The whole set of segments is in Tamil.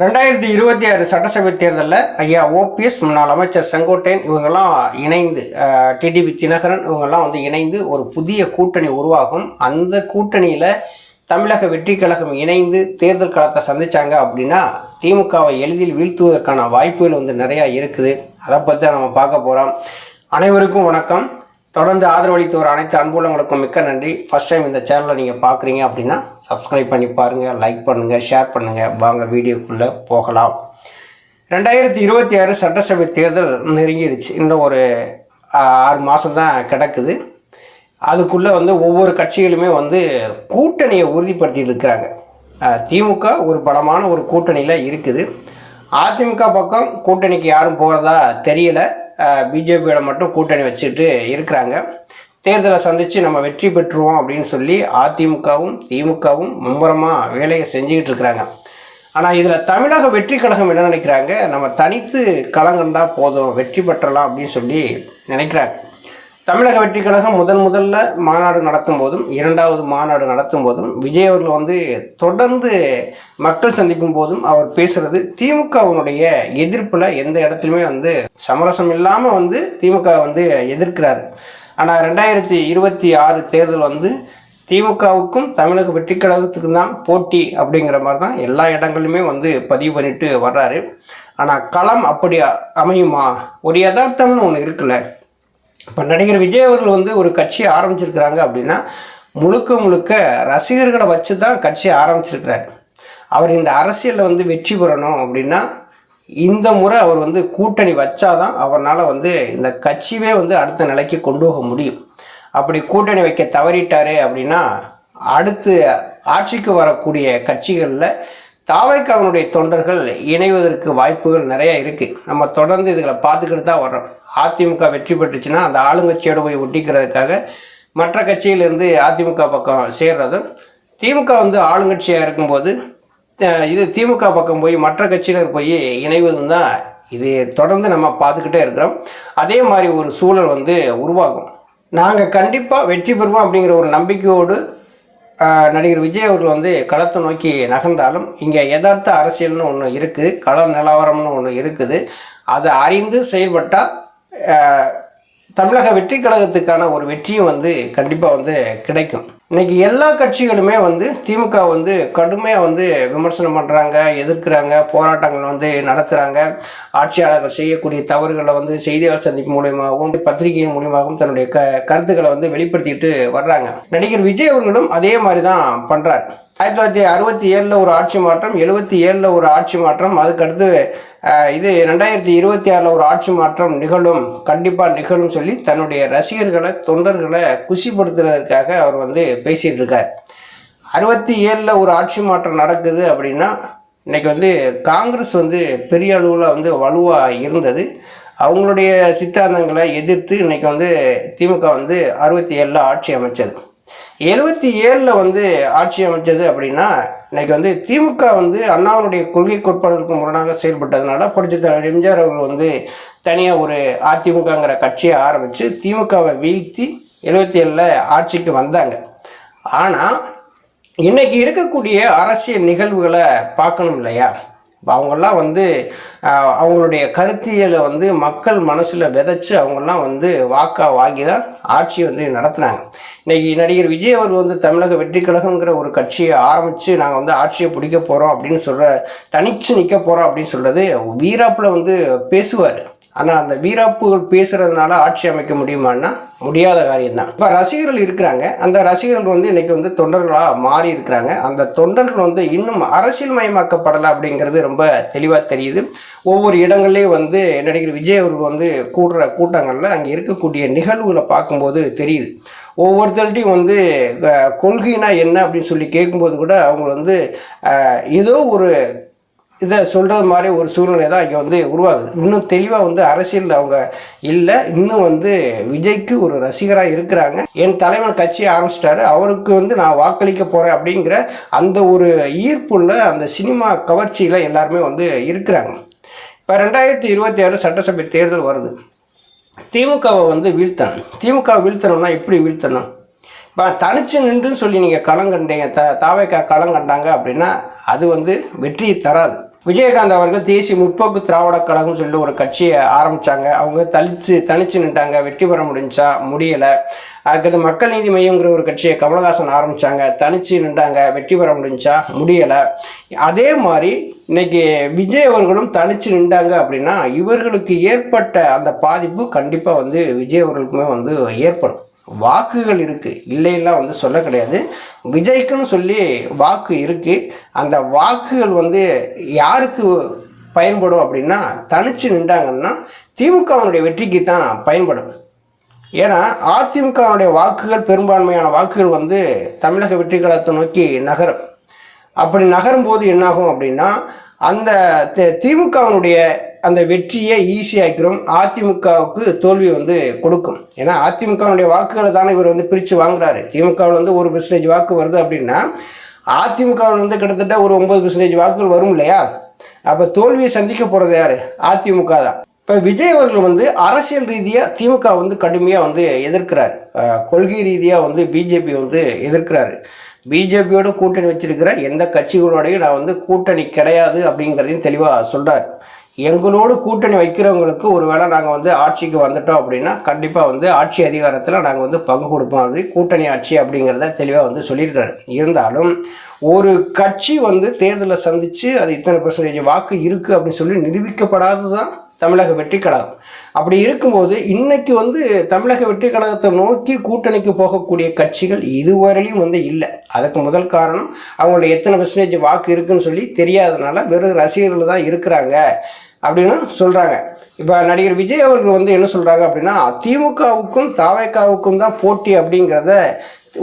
ரெண்டாயிரத்தி இருபத்தி ஆறு சட்டசபை தேர்தலில் ஐயா ஓபிஎஸ் முன்னாள் அமைச்சர் செங்கோட்டையன் இவங்கெல்லாம் இணைந்து டிடிபி தினகரன் இவங்கெல்லாம் வந்து இணைந்து ஒரு புதிய கூட்டணி உருவாகும். அந்த கூட்டணியில் தமிழக வெற்றி கழகம் இணைந்து தேர்தல் களத்தை சந்தித்தாங்க அப்படின்னா திமுகவை எளிதில் வீழ்த்துவதற்கான வாய்ப்புகள் வந்து நிறையா இருக்குது. அதை பற்றி தான் நம்ம பார்க்க போகிறோம் அனைவருக்கும் வணக்கம். தொடர்ந்து ஆதரவளித்து வர அனைத்து அன்புள்ளவங்களுக்கும் மிக்க நன்றி. ஃபஸ்ட் டைம் இந்த சேனலை நீங்கள் பார்க்குறீங்க அப்படின்னா சப்ஸ்கிரைப் பண்ணி பாருங்கள் லைக் பண்ணுங்கள் ஷேர் பண்ணுங்கள் வாங்க வீடியோக்குள்ளே போகலாம். ரெண்டாயிரத்தி இருபத்தி ஆறு சட்டசபை தேர்தல் நெருங்கிருச்சு. இன்னும் ஒரு ஆறு மாதம் தான் கிடக்குது. அதுக்குள்ளே வந்து ஒவ்வொரு கட்சிகளுமே வந்து கூட்டணியை உறுதிப்படுத்திட்டு இருக்கிறாங்க. திமுக ஒரு பலமான ஒரு கூட்டணியில் இருக்குது. அதிமுக பக்கம் கூட்டணிக்கு யாரும் போகிறதா தெரியலை. பிஜேபியோட மட்டும் கூட்டணி வச்சுட்டு இருக்கிறாங்க. தேர்தலை சந்தித்து நம்ம வெற்றி பெற்றுருவோம் அப்படின்னு சொல்லி அதிமுகவும் திமுகவும் மும்முரமாக வேலையை செஞ்சுக்கிட்டு இருக்கிறாங்க. ஆனால் இதில் தமிழக வெற்றி கழகம் என்ன நினைக்கிறாங்க? நம்ம தனித்து களங்கண்டா போதும் வெற்றி பெற்றலாம் அப்படின்னு சொல்லி நினைக்கிறாங்க. தமிழக வெற்றி கழகம் முதன் முதல்ல மாநாடு நடத்தும் போதும் இரண்டாவது மாநாடு நடத்தும் போதும் விஜய் அவர்கள் வந்து தொடர்ந்து மக்கள் சந்திக்கும் போதும் அவர் பேசுறது திமுகவினுடைய எதிர்ப்பில் எந்த இடத்துலையுமே வந்து சமரசம் இல்லாமல் வந்து திமுக வந்து எதிர்க்கிறார். ஆனால் ரெண்டாயிரத்தி இருபத்தி ஆறு தேர்தல் வந்து திமுகவுக்கும் தமிழக வெற்றி கழகத்துக்கும் தான் போட்டி அப்படிங்கிற மாதிரி தான் எல்லா இடங்களிலுமே வந்து பதிவு பண்ணிட்டு வர்றாரு. ஆனால் களம் அப்படி அமையுமா? ஒரு யதார்த்தம்னு ஒன்று இருக்குல்ல. இப்போ நடிகர் விஜய் அவர்கள் வந்து ஒரு கட்சியை ஆரம்பிச்சிருக்கிறாங்க அப்படின்னா முழுக்க முழுக்க ரசிகர்களை வச்சு தான் கட்சியை ஆரம்பிச்சிருக்கிறார். அவர் இந்த அரசியலில் வந்து வெற்றி பெறணும் அப்படின்னா இந்த முறை அவர் வந்து கூட்டணி வச்சாதான் அவரால் வந்து இந்த கட்சியே வந்து அடுத்த நிலைக்கு கொண்டு போக முடியும். அப்படி கூட்டணி வைக்க தவறிட்டாரு அப்படின்னா அடுத்து ஆட்சிக்கு வரக்கூடிய கட்சிகளில் தாவைக்காவனுடைய தொண்டர்கள் இணைவதற்கு வாய்ப்புகள் நிறைய இருக்குது நம்ம தொடர்ந்து இதுகளை பார்த்துக்கிட்டு தான் வர்றோம். அதிமுக வெற்றி பெற்றுச்சுன்னா அந்த ஆளுங்கட்சியோடு போய் ஒட்டிக்கிறதுக்காக மற்ற கட்சியிலிருந்து அதிமுக பக்கம் சேர்றதும் திமுக வந்து ஆளுங்கட்சியாக இருக்கும்போது இது திமுக பக்கம் போய் மற்ற கட்சியினர் போய் இணைவதும் தான் இது தொடர்ந்து நம்ம பார்த்துக்கிட்டே இருக்கிறோம். அதே மாதிரி ஒரு சூழல் வந்து உருவாகும். நாங்கள் கண்டிப்பாக வெற்றி பெறுவோம் அப்படிங்கிற ஒரு நம்பிக்கையோடு நடிகர் விஜய் அவர்கள் வந்து களத்தை நோக்கி நகர்ந்தாலும் இங்கே யதார்த்த அரசியல்னு ஒன்று இருக்குது கள நிலவரம்னு ஒன்று இருக்குது. அதை அறிந்து செயல்பட்டால் தமிழக வெற்றி கழகத்துக்கான ஒரு வெற்றியும் வந்து கண்டிப்பாக வந்து கிடைக்கும். இன்றைக்கி எல்லா கட்சிகளுமே வந்து திமுக வந்து கடுமையாக வந்து விமர்சனம் பண்ணுறாங்க எதிர்க்கிறாங்க போராட்டங்கள் வந்து நடத்துகிறாங்க ஆட்சியாளர்கள் செய்யக்கூடிய தவறுகளை வந்து செய்தியாளர் சந்திப்பு மூலியமாகவும் பத்திரிகையின் மூலியமாகவும் தன்னுடைய க கருத்துக்களை வந்து வெளிப்படுத்திட்டு வர்றாங்க. நடிகர் விஜய் அவர்களும் அதே மாதிரி தான் பண்ணுறார் ஆயிரத்தி தொள்ளாயிரத்தி அறுபத்தி ஏழில் ஒரு ஆட்சி மாற்றம் எழுபத்தி ஏழில் ஒரு ஆட்சி மாற்றம் அதுக்கடுத்து இது ரெண்டாயிரத்தி இருபத்தி ஆறில் ஒரு ஆட்சி மாற்றம் நிகழும் கண்டிப்பாக நிகழும் சொல்லி தன்னுடைய ரசிகர்களை தொண்டர்களை குஷிப்படுத்துறதற்காக அவர் வந்து பேசிகிட்டு இருக்கார் அறுபத்தி ஏழில் ஒரு ஆட்சி மாற்றம் நடக்குது அப்படின்னா இன்னைக்கு வந்து காங்கிரஸ் வந்து பெரிய அளவில் வந்து வலுவாக இருந்தது. அவங்களுடைய சித்தாந்தங்களை எதிர்த்து இன்னைக்கு வந்து திமுக வந்து அறுபத்தி ஏழில் ஆட்சி அமைச்சது. எழுபத்தி ஏழில் வந்து ஆட்சி அமைச்சது அப்படின்னா இன்னைக்கு வந்து திமுக வந்து அண்ணாவுடைய கொள்கை கோட்பாடுகளுக்கு முரணாக செயல்பட்டதுனால புரட்சித் தலைவர் எம்ஜிஆர் அவர்கள் வந்து தனியாக ஒரு அதிமுகங்கிற கட்சியை ஆரம்பித்து திமுகவை வீழ்த்தி எழுபத்தி ஏழில் ஆட்சிக்கு வந்தாங்க. ஆனால் இன்னைக்கு இருக்கக்கூடிய அரசியல் நிகழ்வுகளை பார்க்கணும் இல்லையா? அவங்கெல்லாம் வந்து அவங்களுடைய கருத்தியலை வந்து மக்கள் மனசில் விதைச்சு அவங்கெல்லாம் வந்து வாக்கா வாங்கி தான் ஆட்சி வந்து நடத்துனாங்க. இன்றைக்கி நடிகர் விஜய் அவர் வந்து தமிழக வெற்றி கழகங்கிற ஒரு கட்சியை ஆரம்பித்து நாங்கள் வந்து ஆட்சியை பிடிக்க போகிறோம் அப்படின்னு சொல்கிற தனிச்சு நிற்க போகிறோம் அப்படின்னு சொல்கிறது வீராப்பில் வந்து பேசுவார். ஆனால் அந்த வீராப்புகள் பேசுகிறதுனால ஆட்சி அமைக்க முடியுமான்னா முடியாத காரியம்தான். இப்போ ரசிகர்கள் இருக்கிறாங்க. அந்த ரசிகர்கள் வந்து இன்றைக்கி வந்து தொண்டர்களாக மாறி இருக்கிறாங்க. அந்த தொண்டர்கள் வந்து இன்னும் அரசியல் மயமாக்கப்படலை அப்படிங்கிறது ரொம்ப தெளிவாக தெரியுது. ஒவ்வொரு இடங்கள்லேயும் வந்து நடிகர் விஜய் அவர்கள் வந்து கூடுற கூட்டங்களில் அங்கே இருக்கக்கூடிய நிகழ்வுகளை பார்க்கும்போது தெரியுது. ஒவ்வொருத்தர்கிட்டையும் வந்து கொள்கைனா என்ன அப்படின்னு சொல்லி கேட்கும்போது கூட அவங்க வந்து ஏதோ ஒரு இதை சொல்கிறது மாதிரி ஒரு சூழ்நிலை தான் இங்கே வந்து உருவாகுது. இன்னும் தெளிவாக வந்து அரசியலில் அவங்க இல்லை இன்னும் வந்து விஜய்க்கு ஒரு ரசிகராக இருக்கிறாங்க. என் தலைவன் கட்சியை ஆரம்பிச்சிட்டாரு. அவருக்கு வந்து நான் வாக்களிக்க போகிறேன் அப்படிங்கிற அந்த ஒரு ஈர்ப்புள்ள அந்த சினிமா கவர்ச்சியில் எல்லாருமே வந்து இருக்கிறாங்க. இப்போ ரெண்டாயிரத்தி இருபத்தி ஆறு சட்டசபை தேர்தல் வருது. திமுகவை வந்து வீழ்த்தணும். திமுக வீழ்த்தணும்னா எப்படி வீழ்த்தணும்? இப்போ தனிச்சு நின்றுன்னு சொல்லி நீங்கள் களம் கண்டீங்க. த தாவைக்கா களம் கண்டாங்க அப்படின்னா அது வந்து வெற்றியை தராது. விஜயகாந்த் அவர்கள் தேசிய முற்போக்கு திராவிட கழகம்னு சொல்லி ஒரு கட்சியை ஆரம்பித்தாங்க அவங்க தளிச்சு தனிச்சு நின்றாங்க. வெற்றி பெற முடிஞ்சா முடியலை. அதுக்கடுத்து மக்கள் நீதி மையங்கிற ஒரு கட்சியை கமலஹாசன் ஆரம்பித்தாங்க தனிச்சு நின்றாங்க. வெற்றி பெற முடிஞ்சா முடியலை. அதே மாதிரி இன்னைக்கு விஜய் அவர்களும் தனிச்சு நின்றாங்க அப்படின்னா இவர்களுக்கு ஏற்பட்ட அந்த பாதிப்பு கண்டிப்பாக வந்து விஜய் அவர்களுக்குமே வந்து ஏற்படும். வாக்குகள் இருக்குது இல்லைன்னா வந்து சொல்ல கிடையாது. விஜய்க்குன்னு சொல்லி வாக்கு இருக்குது அந்த வாக்குகள் வந்து யாருக்கு பயன்படும் அப்படின்னா தனிச்சு நின்றாங்கன்னா திமுகவினுடைய வெற்றிக்கு தான் பயன்படும். ஏன்னா அதிமுகவுடைய வாக்குகள் பெரும்பான்மையான வாக்குகள் வந்து தமிழக வெற்றி கழகத்தை நோக்கி நகரும். அப்படி நகரும் போது என்னாகும் அப்படின்னா அந்த தி- திமுகவினுடைய அந்த வெற்றியை ஈஸியாக்கிறோம் அதிமுகவுக்கு தோல்வி வந்து கொடுக்கும். ஏன்னா அதிமுகவுடைய வாக்குகளை தானே இவர் வந்து பிரித்து வாங்குறாரு. திமுகவில் வந்து ஒரு பெர்சன்டேஜ் வாக்கு வருது அப்படின்னா அதிமுகவில் வந்து கிட்டத்தட்ட ஒரு ஒன்பது பெர்சன்டேஜ் வாக்குகள் வரும் இல்லையா? அப்போ தோல்வியை சந்திக்க போகிறது யார்? அதிமுக தான். இப்போ விஜய் அவர்கள் வந்து அரசியல் ரீதியாக திமுக வந்து கடுமையாக வந்து எதிர்க்கிறார். கொள்கை ரீதியாக வந்து பிஜேபி வந்து எதிர்க்கிறாரு. பிஜேபியோட கூட்டணி வச்சிருக்கிற எந்த கட்சிகளோடையும் நான் வந்து கூட்டணி கிடையாது அப்படிங்கிறதையும் தெளிவாக சொல்கிறார் எங்களோடு கூட்டணி வைக்கிறவங்களுக்கு ஒருவேளை நாங்கள் வந்து ஆட்சிக்கு வந்துட்டோம் அப்படின்னா கண்டிப்பாக வந்து ஆட்சி அதிகாரத்தில் நாங்கள் வந்து பங்கு கொடுப்போம். அப்படி கூட்டணி ஆட்சி அப்படிங்கிறத தெளிவாக வந்து சொல்லியிருக்காரு. இருந்தாலும் ஒரு கட்சி வந்து தேர்தலை சந்தித்து அது இத்தனை பர்சன்டேஜ் வாக்கு இருக்குது அப்படின்னு சொல்லி நிரூபிக்கப்படாதது தான் தமிழக வெற்றி கழகம். அப்படி இருக்கும்போது இன்னைக்கு வந்து தமிழக வெற்றி கழகத்தை நோக்கி கூட்டணிக்கு போகக்கூடிய கட்சிகள் இதுவரையிலும் வந்து இல்லை. அதுக்கு முதல் காரணம் அவங்களோட எத்தனை பர்சன்டேஜ் வாக்கு இருக்குன்னு சொல்லி தெரியாதனால வெறும் ரசிகர்கள் தான் இருக்கிறாங்க. அப்படின்னு சொல்கிறாங்க இப்போ நடிகர் விஜய் அவர்கள் வந்து என்ன சொல்கிறாங்க அப்படின்னா திமுகவுக்கும் தாவேக்காவுக்கும் தான் போட்டி அப்படிங்கிறத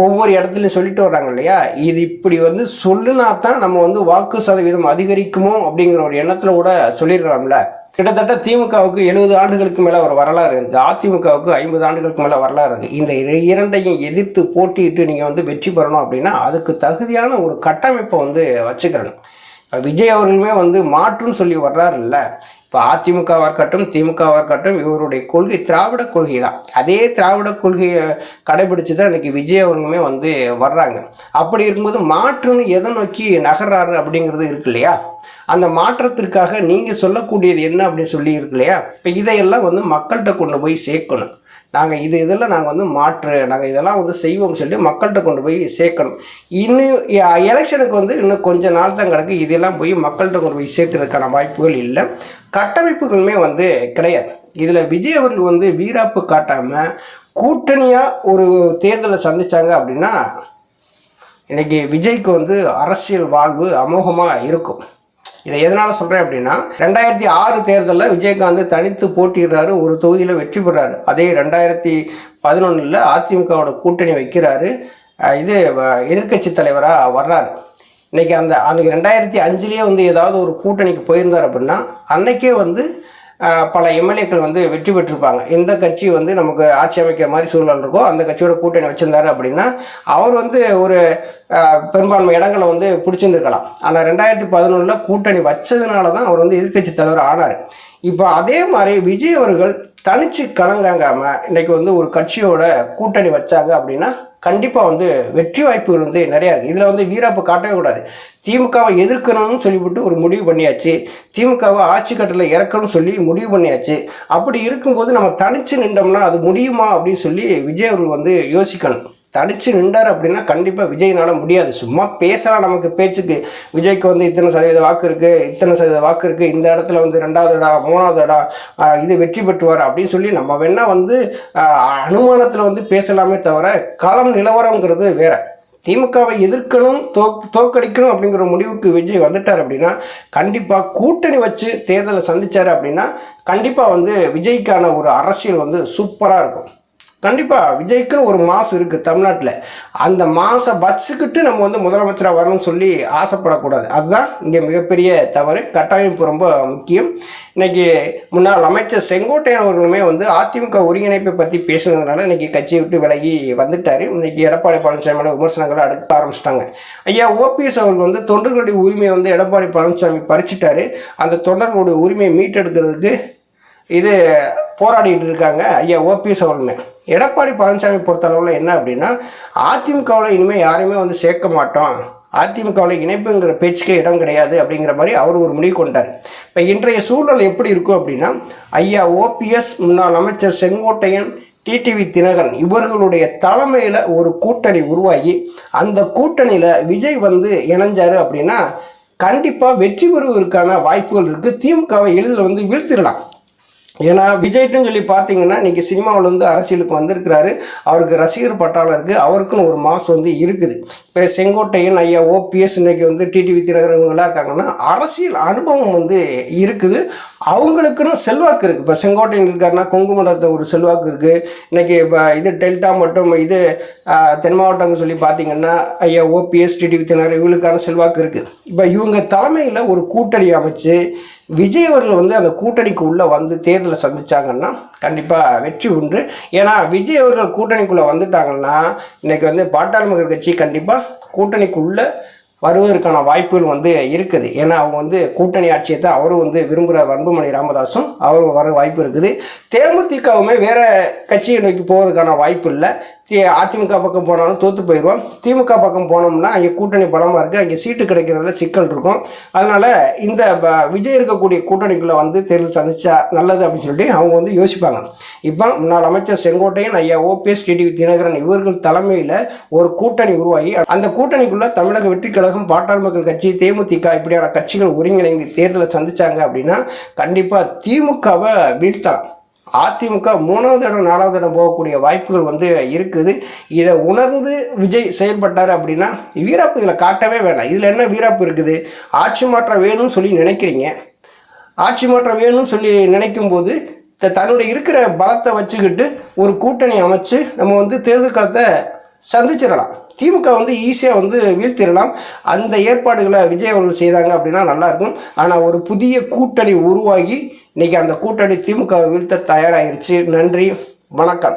ஒவ்வொரு இடத்துலையும் சொல்லிட்டு வர்றாங்க இல்லையா? இது இப்படி வந்து சொல்லுனா தான் நம்ம வந்து வாக்கு சதவீதம் அதிகரிக்குமோ அப்படிங்கிற ஒரு எண்ணத்தில் கூட சொல்லியிருக்கலாம்ல கிட்டத்தட்ட திமுகவுக்கு எழுபது ஆண்டுகளுக்கு மேலே ஒரு வரலாறு இருக்குது அதிமுகவுக்கு ஐம்பது ஆண்டுகளுக்கு மேலே வரலாறு இருக்குது இந்த இர- இரண்டையும் எதிர்த்து போட்டியிட்டு நீங்கள் வந்து வெற்றி பெறணும் அப்படின்னா அதுக்கு தகுதியான ஒரு கட்டமைப்பை வந்து வச்சுக்கிறணும் விஜய் அவர்களுமே வந்து மாற்றுன்னு சொல்லி வர்றாருல்ல. இப்போ அதிமுகவாக இருக்கட்டும் திமுகவாக இருக்கட்டும் இவருடைய கொள்கை திராவிட கொள்கை தான் அதே திராவிட கொள்கையை கடைபிடிச்சு தான் இன்றைக்கி விஜய் அவர்களுமே வந்து வர்றாங்க. அப்படி இருக்கும்போது மாற்றுன்னு எதை நோக்கி நகர்றாரு அப்படிங்கிறது இருக்கு இல்லையா? அந்த மாற்றத்திற்காக நீங்கள் சொல்லக்கூடியது என்ன அப்படின்னு சொல்லி இருக்கு இல்லையா? இப்போ இதையெல்லாம் வந்து மக்கள்கிட்ட கொண்டு போய் சேர்க்கணும். நாங்கள் இது இதெல்லாம் நாங்கள் வந்து மாற்று நாங்கள் இதெல்லாம் வந்து செய்வோம்னு சொல்லிட்டு மக்கள்கிட்ட கொண்டு போய் சேர்க்கணும். இன்னும் எலெக்ஷனுக்கு வந்து இன்னும் கொஞ்ச நாள் தான் கிடக்கு. இதெல்லாம் போய் மக்கள்கிட்ட கொண்டு போய் சேர்த்துறதுக்கான வாய்ப்புகள் இல்லை. கட்டமைப்புகளுமே வந்து கிடையாது. இதில் விஜய் அவர்கள் வந்து வீராப்பு காட்டாமல் கூட்டணியாக ஒரு தேர்தலை சந்தித்தாங்க அப்படின்னா இன்றைக்கி விஜய்க்கு வந்து அரசியல் வாழ்வு அமோகமாக இருக்கும். இதை எதனால் சொல்கிறேன் அப்படின்னா ரெண்டாயிரத்தி ஆறு தேர்தலில் விஜயகாந்த் தனித்து போட்டிடுறாரு ஒரு தொகுதியில் வெற்றி பெறாரு. அதே ரெண்டாயிரத்தி பதினொன்றில் அதிமுகவோட கூட்டணி வைக்கிறாரு. இது எதிர்கட்சி தலைவராக வர்றாரு. இன்றைக்கி அந்த அன்றைக்கி ரெண்டாயிரத்தி அஞ்சுலேயே வந்து ஏதாவது ஒரு கூட்டணிக்கு போயிருந்தார் அப்படின்னா அன்னைக்கே வந்து பல எம்எல்ஏக்கள் வந்து வெற்றி பெற்றிருப்பாங்க. எந்த கட்சி வந்து நமக்கு ஆட்சி அமைக்கிற மாதிரி சூழல் இருக்கோ அந்த கட்சியோட கூட்டணி வச்சிருந்தாரு அப்படின்னா அவர் வந்து ஒரு பெரும்பான்மை இடங்களை வந்து பிடிச்சிருந்துருக்கலாம். ஆனால் ரெண்டாயிரத்தி பதினொன்றில் கூட்டணி வச்சதுனால தான் அவர் வந்து எதிர்கட்சி தலைவர் ஆனார். இப்போ அதே மாதிரி விஜய் அவர்கள் தனிச்சு கலங்காங்காமல் இன்றைக்கி வந்து ஒரு கட்சியோட கூட்டணி வச்சாங்க அப்படின்னா கண்டிப்பாக வந்து வெற்றி வாய்ப்புகள் வந்து நிறையா இருக்குது இதில் வந்து வீராப்பு காட்டவே கூடாது. திமுகவை எதிர்க்கணும்னு சொல்லிவிட்டு ஒரு முடிவு பண்ணியாச்சு. திமுகவை ஆட்சி கட்டில் இறக்கணும்னு சொல்லி முடிவு பண்ணியாச்சு. அப்படி இருக்கும்போது நம்ம தனித்து நின்றோம்னா அது முடியுமா அப்படின்னு சொல்லி விஜய் அவர்கள் வந்து யோசிக்கணும். தனிச்சு நின்றார் அப்படின்னா கண்டிப்பாக விஜய்னால முடியாது. சும்மா பேசலாம் நமக்கு பேச்சுக்கு. விஜய்க்கு வந்து இத்தனை சதவீத வாக்கு இருக்குது இத்தனை சதவீத வாக்கு இருக்குது இந்த இடத்துல வந்து ரெண்டாவது இடம் மூணாவது இடம் இது வெற்றி பெற்றுவார் அப்படின்னு சொல்லி நம்ம வேணா வந்து அனுமானத்தில் வந்து பேசலாமே தவிர களம் நிலவரங்கிறது வேற. திமுகவை எதிர்க்கணும் தோ தோக்கடிக்கணும் அப்படிங்கிற முடிவுக்கு விஜய் வந்துட்டார் அப்படின்னா கண்டிப்பாக கூட்டணி வச்சு தேர்தலை சந்தித்தார் அப்படின்னா கண்டிப்பாக வந்து விஜய்க்கான ஒரு அரசியல் வந்து சூப்பராக இருக்கும். கண்டிப்பாக விஜய்க்குன்னு ஒரு மாசம் இருக்குது தமிழ்நாட்டில். அந்த மாசை வச்சுக்கிட்டு நம்ம வந்து முதலமைச்சராக வரணும்னு சொல்லி ஆசைப்படக்கூடாது. அதுதான் இங்கே மிகப்பெரிய தவறு. கட்டமைப்பு ரொம்ப முக்கியம். இன்னைக்கு முன்னாள் அமைச்சர் செங்கோட்டையன் அவர்களுமே வந்து அதிமுக ஒருங்கிணைப்பை பற்றி பேசுனதுனால இன்றைக்கி கட்சியை விட்டு விலகி வந்துட்டார். இன்றைக்கி எடப்பாடி பழனிசாமி மேலே விமர்சனங்களை அடுக்க ஆரம்பிச்சிட்டாங்க. ஐயா ஓபிஎஸ் அவர்கள் வந்து தொண்டர்களுடைய உரிமையை வந்து எடப்பாடி பழனிசாமி பறிச்சிட்டாரு. அந்த தொண்டர்களுடைய உரிமையை மீட்டெடுக்கிறதுக்கு இது போராடிட்டு இருக்காங்க ஐயா ஓபிஎஸ் அவர்களுமே எடப்பாடி பழனிசாமி பொறுத்தளவில் என்ன அப்படின்னா அதிமுகவில் இனிமேல் யாரையுமே வந்து சேர்க்க மாட்டோம். அதிமுகவில் இணைப்புங்கிற பேச்சுக்கே இடம் கிடையாது அப்படிங்கிற மாதிரி அவர் ஒரு முடிவு கொண்டார். இப்போ இன்றைய சூழல் எப்படி இருக்கும் அப்படின்னா ஐயா ஓபிஎஸ் முன்னாள் அமைச்சர் செங்கோட்டையன் டிடிவி தினகரன் இவர்களுடைய தலைமையில் ஒரு கூட்டணி உருவாகி அந்த கூட்டணியில் விஜய் வந்து இணைஞ்சார் அப்படின்னா கண்டிப்பாக வெற்றி பெறுவதற்கான வாய்ப்புகள் இருக்குது திமுகவை எளிதில் வந்து வீழ்த்திடலாம். ஏன்னா விஜய்ட்டுன்னு சொல்லி பார்த்தீங்கன்னா இன்றைக்கி சினிமாவில் வந்து அரசியலுக்கு வந்திருக்கிறாரு. அவருக்கு ரசிகர் பட்டாளம் இருக்குது அவருக்குன்னு ஒரு மாஸ் வந்து இருக்குது. இப்போ செங்கோட்டையன் ஐயா ஓபிஎஸ் இன்னைக்கு வந்து டிடிவி தினகர் இவங்களாம் இருக்காங்கன்னா அரசியல் அனுபவம் வந்து இருக்குது. அவங்களுக்குன்னு செல்வாக்கு இருக்குது இப்போ செங்கோட்டையன் இருக்காருன்னா கொங்கு மண்டலத்தில் ஒரு செல்வாக்கு இருக்குது இன்றைக்கி இப்போ இது டெல்டா மற்றும் இது தென் மாவட்டம்னு சொல்லி பார்த்தீங்கன்னா ஐயா ஓபிஎஸ் டிடிவி தினகர் இவங்களுக்கான செல்வாக்கு இருக்குது இப்போ இவங்க தலைமையில் ஒரு கூட்டணி அமைச்சு விஜய் அவர்கள் வந்து அந்த கூட்டணிக்கு உள்ளே வந்து தேர்தலை சந்தித்தாங்கன்னா கண்டிப்பாக வெற்றி உண்டு. ஏன்னா விஜய் அவர்கள் கூட்டணிக்குள்ளே வந்துட்டாங்கன்னா இன்னைக்கு வந்து பாட்டாளி மக்கள் கட்சி கண்டிப்பாக கூட்டணிக்குள்ளே வருவதற்கான வாய்ப்புகள் வந்து இருக்குது. ஏன்னா அவங்க வந்து கூட்டணி ஆட்சியை தான் அவரும் வந்து விரும்புகிறார் அன்புமணி ராமதாஸும் அவரும் வர வாய்ப்பு இருக்குது. தேமுதிகவுமே வேறு கட்சியை நோக்கி போவதற்கான வாய்ப்பு இல்லை. அதிமுக பக்கம் போனாலும் தோற்று போயிடுவோம் திமுக பக்கம் போனோம்னா அங்கே கூட்டணி பலமாக இருக்குது அங்கே சீட்டு கிடைக்கிறதுல சிக்கல் இருக்கும். அதனால் இந்த ப- விஜய் இருக்கக்கூடிய கூட்டணிக்குள்ளே வந்து தேர்தல் சந்திச்சா நல்லது அப்படின்னு சொல்லிட்டு அவங்க வந்து யோசிப்பாங்க. இப்போ முன்னாள் அமைச்சர் செங்கோட்டையன் ஐயா ஓபிஎஸ் டிடிவி தினகரன் இவர்கள் தலைமையில் ஒரு கூட்டணி உருவாகி அந்த கூட்டணிக்குள்ளே தமிழக வெற்றி கழகம் பாட்டாள் மக்கள் கட்சி தேமுதிக இப்படியான கட்சிகள் ஒருங்கிணைந்து தேர்தலை சந்திச்சாங்க அப்படின்னா கண்டிப்பாக திமுகவை வீழ்த்தலாம். அதிமுக மூணாவது இடம் நாலாவது இடம் போகக்கூடிய வாய்ப்புகள் வந்து இருக்குது. இதை உணர்ந்து விஜய் செயல்பட்டார் அப்படின்னா வீரப்பு இதில் காட்டவே வேண்டாம் இதில் என்ன வீரப்பு இருக்குது? ஆட்சி மாற்றம் வேணும்னு சொல்லி நினைக்கிறீங்க. ஆட்சி மாற்றம் வேணும்னு சொல்லி நினைக்கும் போது தன்னுடைய இருக்கிற பலத்தை வச்சுக்கிட்டு ஒரு கூட்டணி அமைச்சு நம்ம வந்து தேர்தல் காலத்தை சந்திச்சிடலாம். திமுக வந்து ஈஸியாக வந்து வீழ்த்திடலாம். அந்த ஏற்பாடுகளை விஜய் அவர்கள் செய்தாங்க அப்படின்னா நல்லாயிருக்கும் ஆனால் ஒரு புதிய கூட்டணி உருவாகி இன்னைக்கு அந்த கூட்டணி திமுக வீழ்த்த தயாராகிருச்சு நன்றி. வணக்கம்.